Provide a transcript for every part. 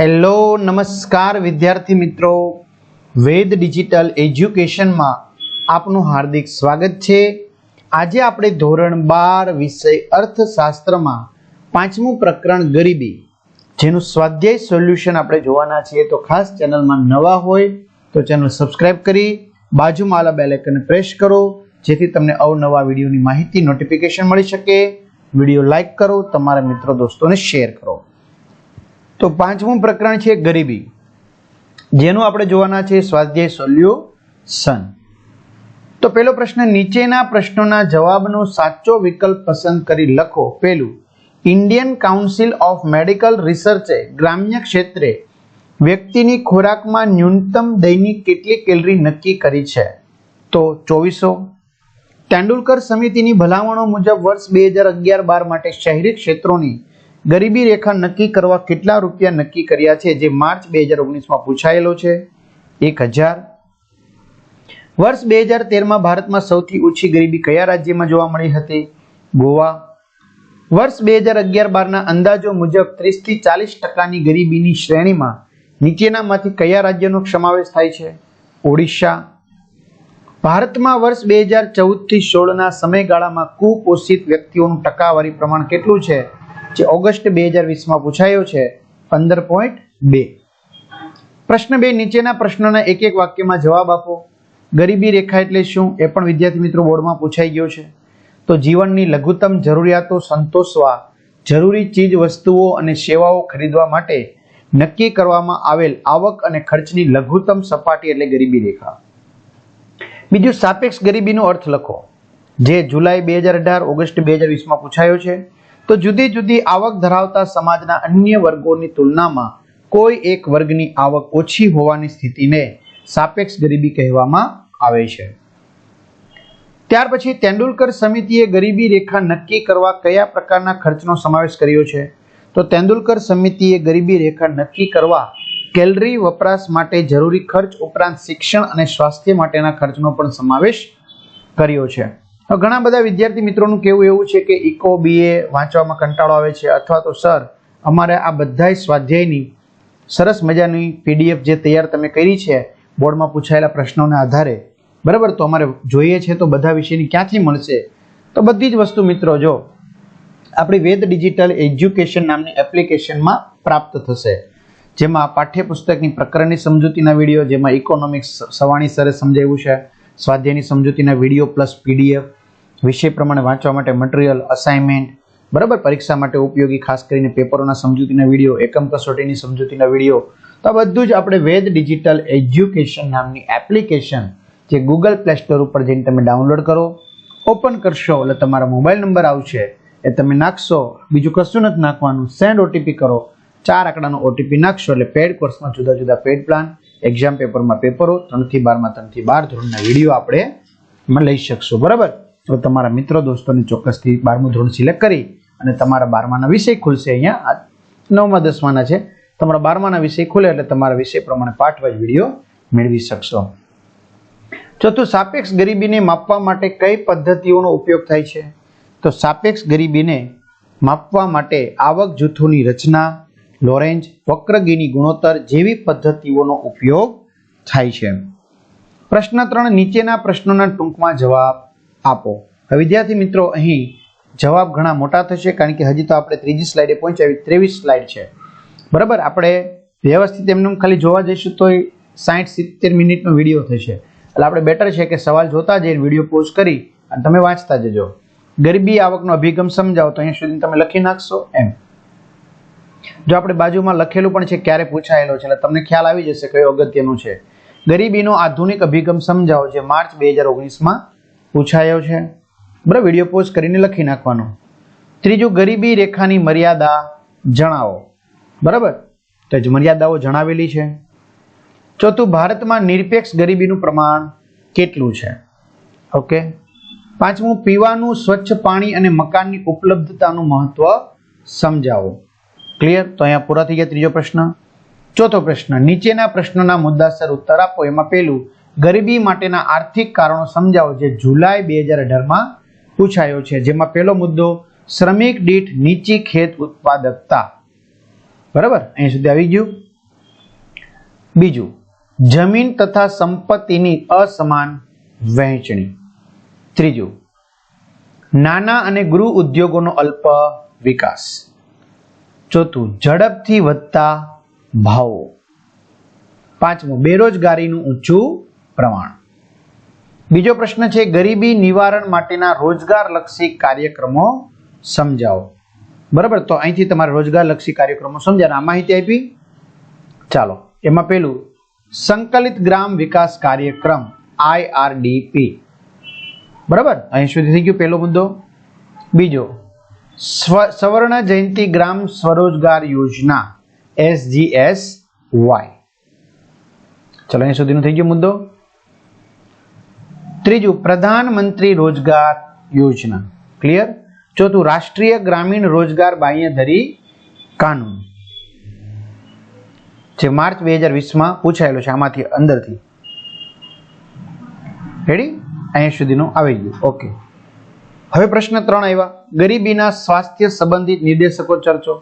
Hello નમસ્કાર વિદ્યાર્થી મિત્રો. વેદ ડિજિટલ એજ્યુકેશનમાં આપનું હાર્દિક સ્વાગત છે. આજે આપણે ધોરણ બાર વિષય અર્થશાસ્ત્રમાં પાંચમું પ્રકરણ ગરીબી, જેનું સ્વાધ્યાય સોલ્યુશન આપણે જોવાના છીએ. તો ખાસ ચેનલમાં નવા હોય તો ચેનલ સબસ્ક્રાઇબ કરી, બાજુમાં આલા બેલ પ્રેસ કરો, જેથી તમને અવનવા વિડીયોની માહિતી નોટિફિકેશન મળી શકે. વીડિયો લાઇક કરો, તમારા મિત્રો, દોસ્તોને શેર કરો. તો પાંચમું પ્રકરણ છે ગરીબી. જેનું આપણે જોવાના છે સ્વાધ્યાય સોલ્યુશન. તો પેલો પ્રશ્ન, નીચેના પ્રશ્નોના જવાબનો સાચો વિકલ્પ પસંદ કરી લખો. પેલું, ઇન્ડિયન કાઉન્સિલ ઓફ મેડિકલ રિસર્ચે ગ્રામ્ય ક્ષેત્રે વ્યક્તિની ખોરાકમાં ન્યૂનતમ દૈનિક કેટલી કેલરી નક્કી કરી છે? તો ચોવીસો. તેંડુલકર સમિતિની ભલામણો મુજબ વર્ષ બે હજાર અગિયાર બાર માટે શહેરી ક્ષેત્રોની ગરીબી રેખા નક્કી કરવા કેટલા રૂપિયા નક્કી કર્યા છે, જે માર્ચ બે હજાર ઓગણીસમાં પૂછાયેલો છે? એક હજાર. વર્ષ બે હજાર તેરમાં ભારતમાં સૌથી ઓછી ગરીબી કયા રાજ્યમાં જોવા મળી હતી? ગોવા. વર્ષ બે હજાર અગિયાર બારના અંદાજો મુજબ ત્રીસથી ચાલીસ ટકાની ગરીબીની શ્રેણીમાં નીચેનામાંથી કયા રાજ્યનો સમાવેશ થાય છે? ઓડિશા. ભારતમાં વર્ષ બે હજાર ચૌદથી સોળના સમયગાળામાં કુપોષિત વ્યક્તિઓનું ટકાવારી પ્રમાણ કેટલું છે? જે ઓગસ્ટ બે હજાર વીસમાં પૂછાયો છે, પંદર પોઈન્ટ બે. પ્રશ્ન બે, નીચેના પ્રશ્નોના એક એક વાક્યમાં જવાબ આપો. ગરીબી રેખા એટલે શું? એ પણ વિદ્યાર્થી મિત્રો બોર્ડમાં પૂછાઈ ગયો છે. તો જીવનની લઘુત્તમ જરૂરિયાતો સંતોષવા, જરૂરી ચીજ વસ્તુઓ અને સેવાઓ ખરીદવા માટે નક્કી કરવામાં આવેલ આવક અને ખર્ચની લઘુત્તમ સપાટી એટલે ગરીબી રેખા. બીજું સાપેક્ષ ગરીબીનો અર્થ લખો. જે જુલાઈ બે હજાર અઢાર ઓગસ્ટ બે હજાર વીસમાં પૂછાયો છે તો જુદી જુદી આવક ધરાવતા સમાજના અન્ય વર્ગોની તુલનામાં કોઈ એક વર્ગની આવક ઓછી હોવાની સ્થિતિને સાપેક્ષ ગરીબી કહેવામાં આવે છે. ત્યાર પછી તેંડુલકર સમિતિએ ગરીબી રેખા નક્કી કરવા કયા પ્રકારના ખર્ચનો સમાવેશ કર્યો છે? તો તેંડુલકર સમિતિએ ગરીબી રેખા નક્કી કરવા કેલરી વપરાશ માટે જરૂરી ખર્ચ ઉપરાંત શિક્ષણ અને સ્વાસ્થ્ય માટેના ખર્ચનો પણ સમાવેશ કર્યો છે. ઘણા બધા વિદ્યાર્થી મિત્રોનું કેવું એવું છે કે ઇકો બીએ વાંચવામાં કંટાળો આવે છે અથવા તો, સર, અમારે આ બધા સ્વાધ્યાયની સરસ મજાની પીડીએફ જે તૈયાર તમે કરી છે, બોર્ડમાં પૂછાયેલા પ્રશ્નોના આધારે, બરાબર? તો અમારે જોઈએ છે તો બધા વિષયની ક્યાંથી મળશે? તો બધી જ વસ્તુ મિત્રો, જો આપણી વેદ ડિજિટલ એજ્યુકેશન નામની એપ્લિકેશનમાં પ્રાપ્ત થશે. જેમાં પાઠ્યપુસ્તકની પ્રકરણની સમજૂતીના વીડિયો, જેમાં ઇકોનોમિક્સ સવાણી સરે સમજાવ્યું છે, સ્વાધ્યાયની સમજૂતીના વીડિયો પ્લસ પીડીએફ વિષય પ્રમાણે વાંચવા માટે મટીરિયલ અસાઇનમેન્ટ બરાબર? પરીક્ષા માટે ઉપયોગી, ખાસ કરીને પેપરોના સમજૂતીના વીડિયો, એકમ કસોટીની સમજૂતીના વીડિયો. તો આ બધું જ આપણે વેદ ડિજિટલ એજ્યુકેશન નામની એપ્લિકેશન જે ગૂગલ પ્લે સ્ટોર ઉપર જઈને તમે ડાઉનલોડ કરો ઓપન કરશો, એટલે તમારા મોબાઈલ નંબર આવશે, એ તમે નાખશો, બીજું કશું નથી નાખવાનું સેન્ડ ઓટીપી કરો, ચાર આંકડાનો ઓટીપી નાખશો, એટલે પેડ કોર્સમાં જુદા જુદા પેડ પ્લાન એક્ઝામ પેપરમાં પેપરો ત્રણથી બારમાં, ત્રણથી બાર ધોરણના વીડિયો આપણે લઈ શકશું, બરાબર? તો તમારા મિત્રો દોસ્તોને ચોક્કસથી બારમું ધોરણ સિલેક્ટ કરી અને તમારા બારમાના વિષય ખુલશે અહીંયા. નવમા, દસમાના છે. તમારા બારમાના વિષય ખુલે એટલે તમારા વિષય પ્રમાણે પાઠ વાઇઝ વીડિયો મેળવી શકશો. ચોથું, સાપેક્ષ ગરીબીને માપવા માટે કઈ પદ્ધતિઓનો ઉપયોગ થાય છે? તો સાપેક્ષ ગરીબીને માપવા માટે આવક જૂથોની રચના, લોરેન્જ, વક્રગીની ગુણોત્તર જેવી પદ્ધતિઓનો ઉપયોગ થાય છે. પ્રશ્ન ત્રણ, નીચેના પ્રશ્નોના ટૂંકમાં જવાબ આપો. વિદ્યાર્થી મિત્રો, અહીં જવાબ ઘણા મોટા થશે કારણ કે હજી તો આપણે ત્રીજી સ્લાઇડે પહોંચાવી ત્રેવીસ સ્લાઇડ છે. બરાબર? આપણે વ્યવસ્થિત એમને ખાલી જોવા જઈશું તો સાઠ સિત્તેર મિનિટનો વીડિયો થશે. એટલે આપણે બેટર છે કે સવાલ જોતા જઈને વીડિયો પોઝ કરી અને તમે વાંચતા જજો. ગરીબી આવકનો અભિગમ સમજાવો, તો અહીંયા સુધી તમે લખી નાખશો એમ. જો આપણે બાજુમાં લખેલું પણ છે ક્યારે પૂછાયેલો છે, એટલે તમને ખ્યાલ આવી જશે કયો અગત્યનું છે. ગરીબીનો આધુનિક અભિગમ સમજાવો, જે માર્ચ બે હજાર ઓગણીસમાં પૂછાયો છે. બરાબર વીડિયો પોઝ કરીને લખી નાખવાનો. ત્રીજું, ગરીબી રેખાની મર્યાદા જણાવો. બરાબર? તો જ મર્યાદાઓ જણાવેલી છે. ચોથું, ભારતમાં નિરપેક્ષ ગરીબીનું પ્રમાણ કેટલું છે? ઓકે. પાંચમું, પીવાનું સ્વચ્છ પાણી અને મકાનની ઉપલબ્ધતાનું મહત્વ સમજાવો. ક્લિયર તો અહીંયા પૂરા થઈ ગયા ત્રીજો પ્રશ્ન. ચોથો પ્રશ્ન, નીચેના પ્રશ્નોના મુદ્દાસર ઉત્તર આપો. એમાં પેલું ગરીબી માટેના આર્થિક કારણો સમજાવો જે જુલાઈ બે હજાર અઢારમાં પૂછાયો છે. જેમાં પહેલો મુદ્દો, શ્રમિક દીઠ નીચી ખેત ઉત્પાદકતા. બરાબર? અહીં સુધી આવી ગયું. બીજું, જમીન તથા સંપત્તિની અસમાન વહેંચણી. ત્રીજું, નાના અને ગૃહ ઉદ્યોગોનો અલ્પ વિકાસ. ચોથું, ઝડપથી વધતા ભાવો. પાંચમું, બેરોજગારીનું ઊંચું પ્રમાણ. બીજો પ્રશ્ન છે, ગરીબી નિવારણ માટેના રોજગારલક્ષી કાર્યક્રમો સમજાવો. બરાબર? તો અહીંથી તમારે રોજગારલક્ષી કાર્યક્રમો સમજાવે આ માહિતી આપી? ચાલો. એમાં પેલું, સંકલિત ગ્રામ વિકાસ કાર્યક્રમ આઈઆરડીપી બરાબર? અહીં સુધી થઈ ગયું પહેલો મુદ્દો. બીજો, સ્વ, સવર્ણ જયંતિ ગ્રામ સ્વરોજગાર યોજના એસજીએસ વાય. ચલો, અહીં સુધીનો થઈ ગયો મુદ્દો. ત્રીજું, પ્રધાનમંત્રી રોજગાર યોજના. ક્લિયર ચોથું, રાષ્ટ્રીય ગ્રામીણ રોજગાર બાંયધરી કાનૂન. જે માર્ચ બે હજાર વીસમાં પૂછાયેલો છે, આમાંથી અંદરથી. રેડી અહીંયા સુધીનો આવી ગયું. ઓકે હવે પ્રશ્ન ત્રણ આવ્યા. ગરીબીના સ્વાસ્થ્ય સંબંધિત નિર્દેશકો ચર્ચો.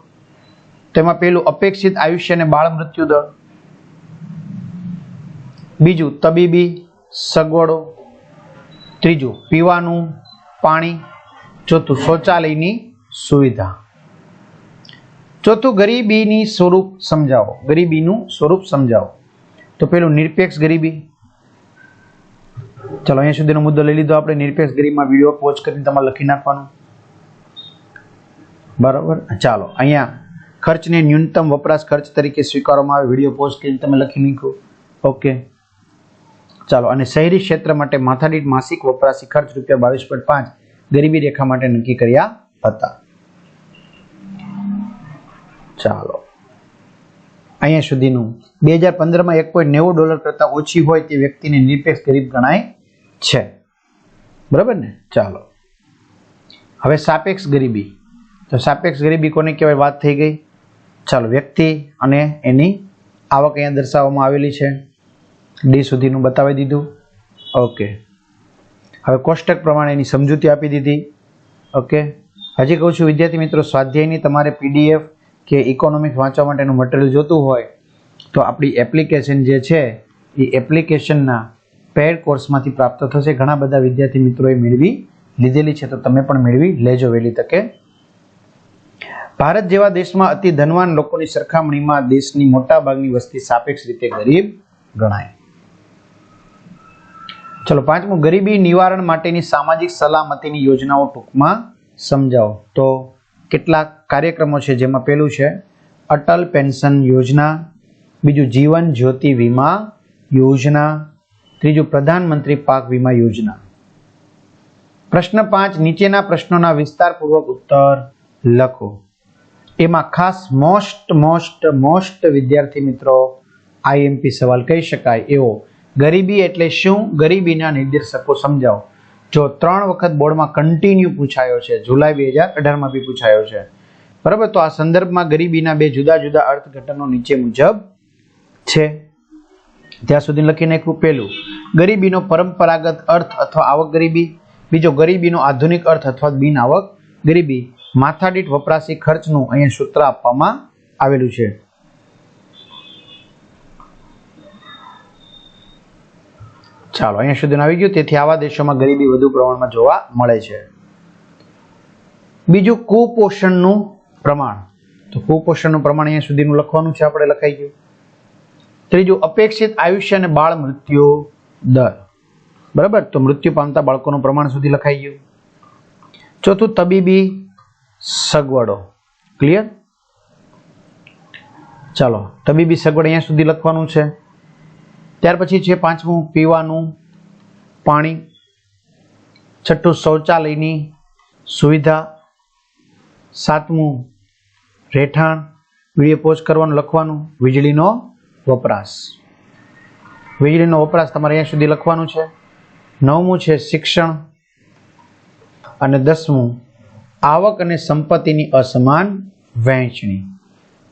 તેમાં પેલું અપેક્ષિત આયુષ્ય અને બાળ મૃત્યુ દર બીજું, તબીબી સગવડો. ત્રીજું, પીવાનું પાણી. ચોથું, શૌચાલયની સુવિધા. ચોથું, ગરીબીની સ્વરૂપ સમજાવો. ગરીબીનું સ્વરૂપ સમજાવો. તો પેલું નિરપેક્ષ ગરીબી. ચલો, અહીંયા સુધીનો મુદ્દો લઈ લીધો આપણે. નિરપેક્ષ ગરીબમાં વીડિયો પોચ કરીને તમારે લખી નાખવાનું. બરાબર? ચાલો, અહીંયા ખર્ચને ન્યૂનતમ વપરાશ ખર્ચ તરીકે સ્વીકારવામાં આવે. વીડિયો પોસ્ટ કરીને તમે લખી નાખો. ઓકે ચાલો, અને શહેરી ક્ષેત્ર માટે માથાદીઠ માસિક વપરાશી ખર્ચ રૂપિયા બાવીસ પોઈન્ટ પાંચ ગરીબી રેખા માટે નક્કી કર્યા હતા. ચાલો. અહીંયા સુધીનું બે હજાર પંદરમાં એક પોઈન્ટ નેવું ડોલર કરતાં ઓછી હોય તે વ્યક્તિને નિરપેક્ષ ગરીબ ગણાય છે. બરાબર ને? ચાલો. હવે સાપેક્ષ ગરીબી. તો સાપેક્ષ ગરીબી કોને કહેવાય? વાત થઈ ગઈ. ચાલો, વ્યક્તિ અને એની આવક અહીંયા દર્શાવવામાં આવેલી છે. ડી સુધીનું બતાવી દીધું. ઓકે હવે કોષ્ટક પ્રમાણે એની સમજૂતી આપી દીધી. ઓકે હજી કહું છું, વિદ્યાર્થી મિત્રો, સ્વાધ્યાયની તમારે પીડીએફ કે ઇકોનોમિક્સ વાંચવા માટેનું મટીરિયલ જોતું હોય, તો આપણી એપ્લિકેશન જે છે, એ એપ્લિકેશનના પેડ કોર્સમાંથી પ્રાપ્ત થશે. ઘણા બધા વિદ્યાર્થી મિત્રોએ મેળવી લીધેલી છે, તો તમે પણ મેળવી લેજો વહેલી તકે. ભારત જેવા દેશમાં અતિ ધનવાન લોકોની સરખામણીમાં દેશની મોટાભાગની વસ્તી સાપેક્ષ રીતે ગરીબ ગણાય. ચલો પાંચમું, ગરીબી નિવારણ માટેની સામાજિક સલામતીની યોજનાઓ ટૂંકમાં સમજાવો. તો કેટલાક કાર્યક્રમો છે જેમાં પેલું છે, અટલ પેન્શન યોજના, બીજું જીવન જ્યોતિ વીમા યોજના, ત્રીજું પ્રધાનમંત્રી પાક વીમા યોજના. પ્રશ્ન પાંચ, નીચેના પ્રશ્નોના વિસ્તારપૂર્વક ઉત્તર લખો. એમાં ખાસ મોસ્ટ મોસ્ટ મોસ્ટ વિદ્યાર્થી મિત્રો આઈએમપી સવાલ કહી શકાય એવો. ગરીબી એટલે શું? ગરીબીના નિર્દેશકો સમજાવો. જો ત્રણ વખત બોર્ડમાં કન્ટિન્યુ પૂછાયો છે, જુલાઈ બે હજાર અઢારમાં બી પૂછાયો છે. બરાબર? તો આ સંદર્ભમાં ગરીબીના બે જુદા જુદા અર્થઘટનો નીચે મુજબ છે. ત્યાં સુધી લખી નાખ્યું પહેલું ગરીબીનો પરંપરાગત અર્થ અથવા આવક ગરીબી. બીજો, ગરીબીનો આધુનિક અર્થ અથવા બિન આવક ગરીબી. માથાદીઠ વપરાશી ખર્ચનું અહીંયા સૂત્ર આપવામાં આવેલું છે. ચાલો, અહીંયા સુધી આવી ગયું. તેથી આવા દેશોમાં ગરીબી વધુ પ્રમાણમાં જોવા મળે છે. બીજું, કુપોષણનું પ્રમાણ. તો કુપોષણનું પ્રમાણ અહીંયા સુધીનું લખવાનું છે, આપણે લખાઈ ગયું. ત્રીજું, અપેક્ષિત આયુષ્ય અને બાળ મૃત્યુ દર. બરાબર? તો મૃત્યુ પામતા બાળકોનું પ્રમાણ સુધી લખાઈ ગયું. ચોથું, તબીબી સગવડો. ક્લિયર? ચાલો, તબીબી સગવડ અહીંયા સુધી લખવાનું છે. ત્યાર પછી છે પાંચમું, પીવાનું પાણી, છઠ્ઠું શૌચાલયની સુવિધા, સાતમું રહેઠાણ વીડિયો પોસ્ટ કરવાનું, લખવાનું, વીજળીનો વપરાશ. વીજળીનો વપરાશ તમારે અહીંયા સુધી લખવાનું છે. નવમું છે શિક્ષણ અને દસમું આવક અને સંપત્તિની અસમાન વહેંચણી.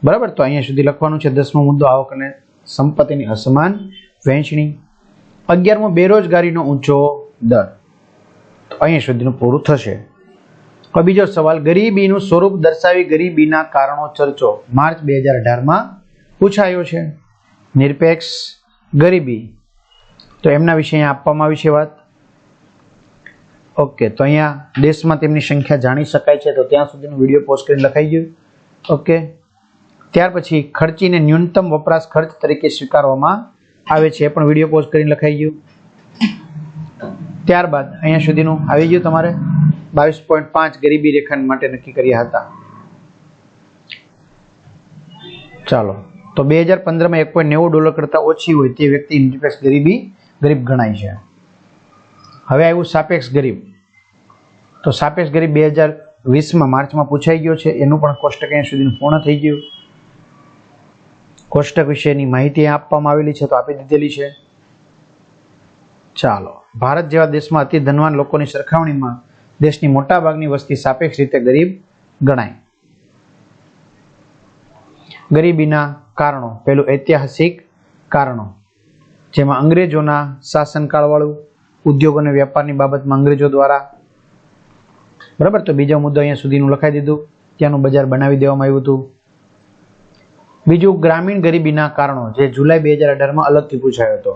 બરાબર? તો અહીંયા સુધી લખવાનું છે દસમો મુદ્દો, આવક અને સંપત્તિની અસમાન વહેંચણી અગિયારમો બેરોજગારીનો ઊંચો દર. તો અહીંયા સુધીનું પૂરું થશે. હવે બીજો સવાલ, ગરીબીનું સ્વરૂપ દર્શાવી ગરીબીના કારણો ચર્ચો. માર્ચ બે હજાર અઢારમાં પૂછાયો છે. નિરપેક્ષ ગરીબી. તો એમના વિશે અહીંયા આપવામાં આવી છે વાત. ઓકે, તો અહીંયા દેશમાં તેમની સંખ્યા જાણી શકાય છે. તો ત્યાં સુધીનો વીડિયો પોસ્ટ કરીને લખાઈ ગયું. ઓકે, ત્યાર પછી ખર્ચીને ન્યૂનતમ વપરાશ ખર્ચ તરીકે સ્વીકારવામાં આવે છે પણ વીડિયો પોસ્ટ કરીને લખાઈ ગયું. ત્યારબાદ અહીંયા સુધીનું આવી ગયું તમારે. બાવીસ પોઈન્ટ પાંચ ગરીબી રેખા માટે નક્કી કર્યા હતા. ચાલો. તો બે હજાર પંદરમાં એક પોઈન્ટ નેવું ડોલર કરતાં ઓછી હોય તે વ્યક્તિ નિરપેક્ષ ગરીબી, ગરીબ ગણાય છે. હવે આવ્યું સાપેક્ષ ગરીબ. તો સાપેક્ષ ગરીબ બે હજાર વીસમાં માર્ચમાં પૂછાઈ ગયો છે. એનું પણ કોષ્ટક અહીંયા સુધીનું પૂર્ણ થઈ ગયું. કોષ્ટક વિશેની માહિતી આપવામાં આવેલી છે, તો આપી દીધેલી છે. ચાલો. ભારત જેવા દેશમાં અતિ ધનવાન લોકોની સરખામણીમાં દેશની મોટાભાગની વસ્તી સાપેક્ષ રીતે ગરીબ ગણાય. ગરીબીના કારણો. પેલું ઐતિહાસિક કારણો. જેમાં અંગ્રેજોના શાસનકાળવાળું ઉદ્યોગ અને વ્યાપારની બાબતમાં અંગ્રેજો દ્વારા બરાબર? તો બીજો મુદ્દો અહીંયા સુધીનું લખાઈ દીધું. ત્યાંનું બજાર બનાવી દેવામાં આવ્યું હતું. બીજું ગ્રામીણ ગરીબીના કારણો, જે જુલાઈ બે હજાર અઢારમાં અલગથી પૂછાયો હતો.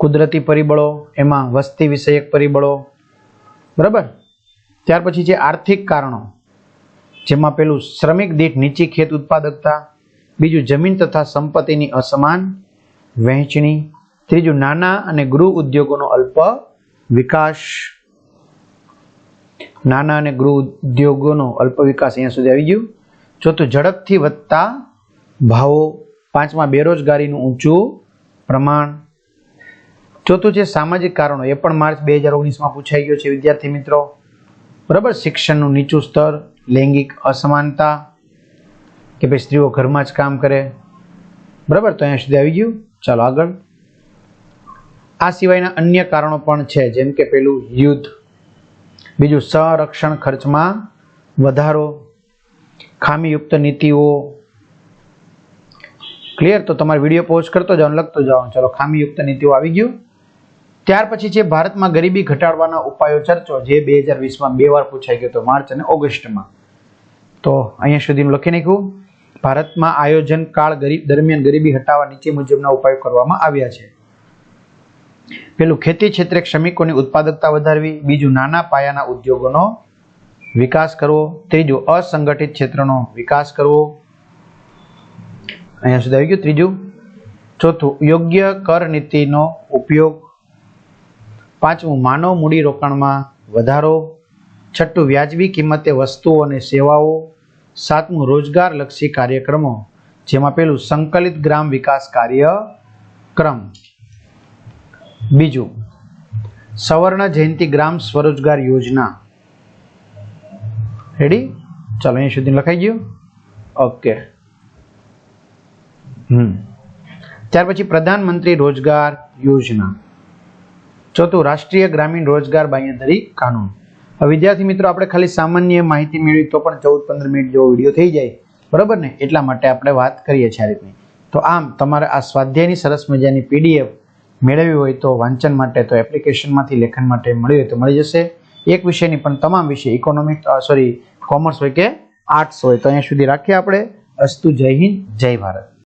કુદરતી પરિબળો, એમાં વસ્તી વિષયક પરિબળો, બરાબર? ત્યાર પછી છે આર્થિક કારણો, જેમાં પેલું શ્રમિક દીઠ નીચી ખેત ઉત્પાદકતા, બીજું જમીન તથા સંપત્તિની અસમાન વહેંચણી, ત્રીજું નાના અને ગૃહ ઉદ્યોગોનો અલ્પ વિકાસ. નાના અને ગૃહ ઉદ્યોગોનો અલ્પ વિકાસ અહીંયા સુધી આવી ગયું. ચોથું ઝડપથી વધતા ભાવો પાંચમા બેરોજગારીનું ઊંચું પ્રમાણ. ચોથું છે સામાજિક કારણો. એ પણ માર્ચ બે હજાર ઓગણીસમાં પૂછાઈ ગયો છે વિદ્યાર્થી મિત્રો. બરાબર? શિક્ષણનું નીચું સ્તર, લૈંગિક અસમાનતા, કે ભાઈ સ્ત્રીઓ ઘરમાં જ કામ કરે. બરાબર? તો અહીંયા સુધી આવી ગયું. ચાલો આગળ. આ સિવાયના અન્ય કારણો પણ છે, જેમ કે પેલું યુદ્ધ. બીજું સંરક્ષણ ખર્ચમાં વધારો, ખામીયુક્ત નીતિઓ ક્લિયર તો તમારે વીડિયો પોસ્ટ કરતો જાઓ લખતો જાઓ. ચલો, ખામીયુક્ત નીતિઓ આવી ગયું. ત્યાર પછી છે ભારતમાં ગરીબી ઘટાડવાના ઉપાયો ચર્ચો, જે બે હજાર વીસમાં બે વાર પૂછાઈ ગયો હતો માર્ચ અને ઓગસ્ટમાં. તો અહીંયા સુધીનું લખી નાખ્યું. ભારતમાં આયોજન કાળ ગરીબ, દરમિયાન ગરીબી હટાવવા નીચે મુજબના ઉપાયો કરવામાં આવ્યા છે. પેલું, ખેતી ક્ષેત્રે શ્રમિકોની ઉત્પાદકતા વધારવી. બીજું, નાના પાયાના ઉદ્યોગોનો વિકાસ કરવો. ત્રીજું, અસંગઠિત ક્ષેત્રનો વિકાસ કરવો. અહીંયા સુધી આવી ગયું. ત્રીજું, ચોથું, યોગ્ય કર નીતિનો ઉપયોગ. પાંચમું, માનવ મૂડી રોકાણમાં વધારો. છઠ્ઠું, વ્યાજબી કિંમતે વસ્તુઓ અને સેવાઓ. સાતમું, રોજગારલક્ષી કાર્યક્રમો, જેમાં પેલું સંકલિત ગ્રામ વિકાસ કાર્યક્રમ. બીજું, સવર્ણ જયંતિ ગ્રામ સ્વરોજગાર યોજના. રેડી ચાલો અહીં સુધી લખાઈ ગયું. ઓકે ત્યાર પછી પ્રધાનમંત્રી રોજગાર યોજના. ચોથું, રાષ્ટ્રીય ગ્રામીણ રોજગાર બાંયધરી કાનૂન. વિદ્યાર્થી મિત્રો, આપણે ખાલી સામાન્ય માહિતી મેળવી તો પણ ચૌદ, પંદર મિનિટ જેવો વીડિયો થઈ જાય. બરાબર ને? એટલા માટે આપણે વાત કરીએ છીએ આ રીતની. તો આમ, તમારે આ સ્વાધ્યાયની સરસ મજાની પીડીએફ મેળવવી હોય તો વાંચન માટે, તો એપ્લિકેશનમાંથી લેખન માટે મળી હોય તો મળી જશે. એક વિષયની પણ તમામ વિષય ઇકોનોમિક સોરી કોમર્સ હોય કે આર્ટ્સ હોય, તો અહીંયા સુધી રાખીએ આપણે. અસ્તુ જય હિન્દ, જય ભારત.